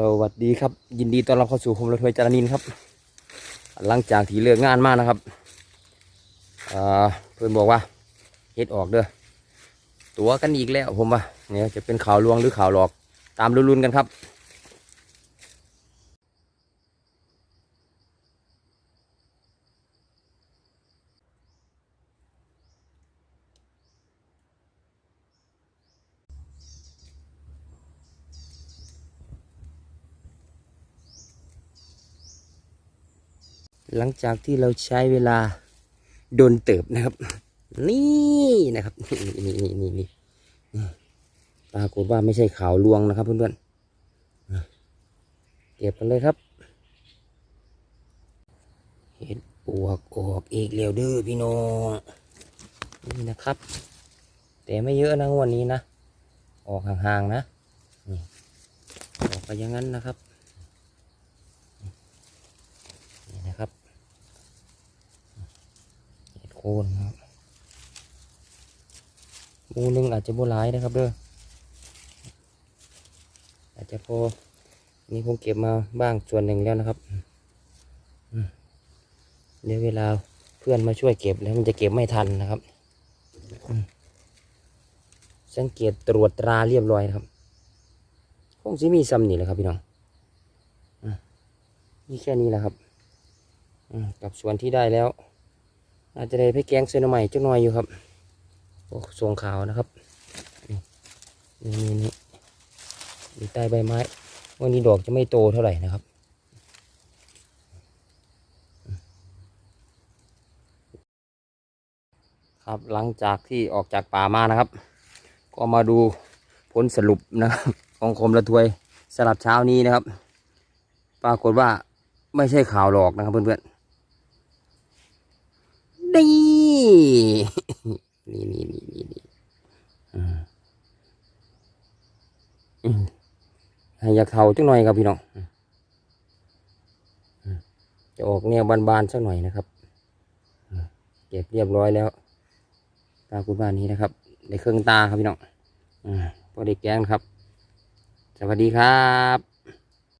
สวัสดีครับ ยินดีต้อนรับเข้าสู่คมรถไฟจารนินครับ หลังจากที่เลิกงานมานะครับเพื่อนบอกว่าเฮ็ดออกเด้อตัวกันอีกแล้วผมว่าเนี่ยจะเป็นข่าวลวงหรือข่าวหลอกตามลุ้นๆกันครับ หลังจากที่เราใช้เวลาโดนเติบนะครับ นี่นะครับนี่นี่นี่นี่ปรากฏว่าไม่ใช่ข่าวลวงนะครับเพื่อนๆเก็บกันเลยครับ เห็ดปวกออกอีกแล้วเด้อพี่น้องนี่นะครับ แต่ไม่เยอะนะวันนี้นะ ออกห่างๆนะออกไปอย่างนั้นนะครับ นี่นะครับเห็ด โคนครับมูหนึงอาจจะโบหลายนะครับเด้ออาจจะพอนี่ผมเก็บมาบ้างส่วนหนึ่งแล้วนะครับเดี๋ยวเวลาเพื่อนมาช่วยเก็บแล้วมันจะเก็บไม่ทันนะครับสังเกตตรวจตราเรียบร้อยครับคงจะมีซ้ำนี่แหละครับพี่น้องอ่แค่นี้แหละครับกับส่วนที่ได้แล้ว อาจจะได้ไปแกงเซนใหม่จักหน่อยอยู่ครับโอ้ทรงขาวนะครับนี่นี่นี่นี่อยู่ใต้ใบไม้ วันนี้ดอกจะไม่โตเท่าไหร่นะครับครับหลังจากที่ออกจากป่ามานะครับ ก็มาดูผลสรุปนะครับของคมละทวยสลับเช้านี้นะครับ ปรากฏว่าไม่ใช่ข่าวหลอกนะครับเพื่อนๆ นี่ นี่นี่นี่นี่นี่อืมอืม ให้อยากเข่าจังหน่อยครับพี่น้องจะออกแนวบานๆสักหน่อยนะครับเก็บเรียบร้อยแล้ว ตาคุณบ้านนี้นะครับในเครื่องตาครับพี่น้องอพอได้แกงครับ สวัสดีครับ